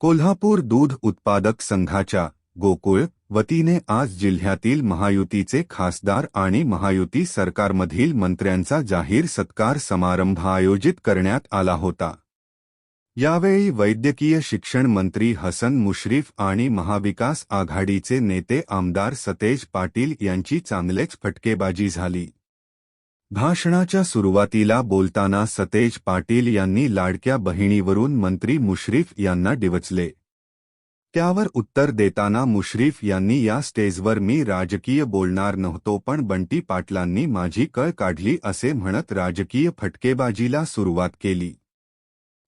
कोल्हापूर दूध उत्पादक संघाच्या गोकुळ वतीने आज जिल्ह्यातील महायुतीचे खासदार आणि महायुती सरकारमधील मंत्र्यांचा जाहीर सत्कार समारंभ आयोजित करण्यात आला होता. यावेळी वैद्यकीय शिक्षण मंत्री हसन मुश्रीफ आणि महाविकास आघाडीचे नेते आमदार सतेज पाटील यांची चांगलेच फटकेबाजी झाली. भाषणाच्या सुरुवातीला बोलताना सतेज पाटील यांनी लाडक्या बहिणीवरून मंत्री मुश्रीफ यांना डिवचले. त्यावर उत्तर देताना मुश्रीफ यांनी या स्टेजवर मी राजकीय बोलणार नव्हतो पण बंटी पाटलांनी माझी कळ काढली असे म्हणत राजकीय फटकेबाजीला सुरुवात केली.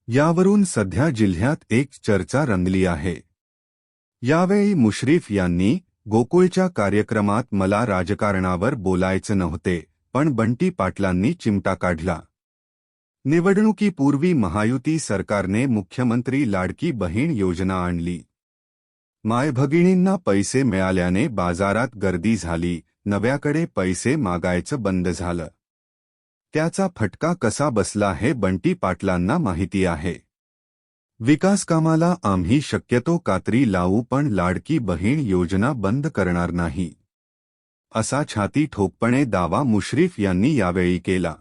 यावरून सध्या जिल्ह्यात एक चर्चा रंगली आहे. यावेळी मुश्रीफ यांनी गोकुळच्या कार्यक्रमात मला राजकारणावर बोलायचं नव्हते. पण बंटी पाटलांनी चिमटा काढला. निवडणुकीपूर्वी महायुती सरकारने मुख्यमंत्री लाडकी बहीण योजना आणली. मायभगिणींना पैसे मिळाल्याने बाजारात गर्दी झाली नव्याकडे पैसे मागायचं बंद झालं. त्याचा फटका कसा बसला हे बंटी पाटलांना माहिती आहे. विकासकामाला आम्ही शक्यतो कात्री लावू पण लाडकी बहीण योजना बंद करणार नाही. असा छाती ठोकपणे दावा मुश्रीफ यांनी यावेळी केला.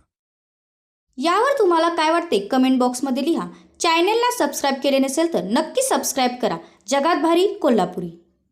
यावर तुम्हाला काय वाटते? कमेंट बॉक्समध्ये लिहा. चॅनेलला सबस्क्राईब केले नसेल तर नक्की सबस्क्राईब करा. जगात भारी कोल्हापुरी.